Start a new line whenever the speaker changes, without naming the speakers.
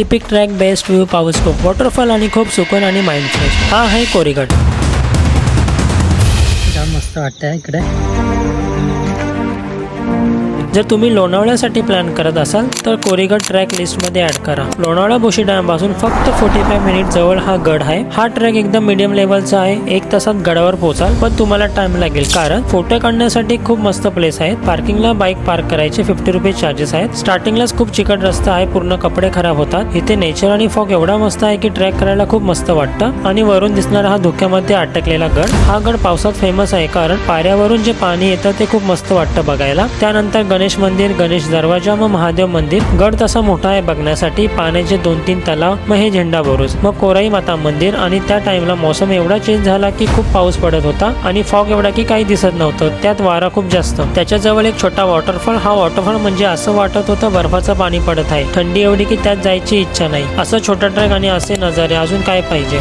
Epic track best view power waterfall आणि खूप सुकून आणि माइंड फ्रेश हा आहे कोरीगड जाम मस्त वाटतं इकडे. जर तुम्ही लोणावळ्यासाठी प्लॅन करत असाल तर कोरीगड ट्रॅक लिस्टमध्ये ॲड करा. लोणावळा बोशी डॅमपासून फक्त फोर्टी फाय मिनिट जवळ हा गड आहे. हा ट्रॅक एकदम मिडियम लेवलचा आहे. एक तासात गडावर पोहोचाल पण तुम्हाला टाइम लागेल. कारण फोटो काढण्यासाठी खूप मस्त प्लेस आहेत. पार्किंगला बाईक पार्क करायचे फिफ्टी रुपीज चार्जेस आहेत. स्टार्टिंगलाच खूप चिकट रस्ता आहे. पूर्ण कपडे खराब होतात. इथे नेचर आणि फॉग एवढा मस्त आहे की ट्रॅक करायला खूप मस्त वाटतं. आणि वरून दिसणारा हा धुक्यामध्ये अटकलेला गड हा गड पावसात फेमस आहे. कारण पायऱ्यावरून जे पाणी येतं ते खूप मस्त वाटतं बघायला. त्यानंतर गणेश मंदिर गणेश दरवाजा मग महादेव मंदिर. गड तसा मोठा आहे बघण्यासाठी. पाण्याचे दोन तीन तलाव मग हे झेंडा भरूच मग कोराई माता मंदिर आणि त्या टाइमला मौसम एवढा चेंज झाला की खूप पाऊस पडत होता आणि फॉग एवढा की काही दिसत नव्हतं. त्यात वारा खूप जास्त. त्याच्याजवळ एक छोटा वॉटरफॉल हा वॉटरफॉल म्हणजे असं वाटत होतं बर्फाचं पाणी पडत आहे. थंडी एवढी की त्यात जायची इच्छा नाही. असं छोटा ट्रॅक आणि असे नजारे अजून काय पाहिजे?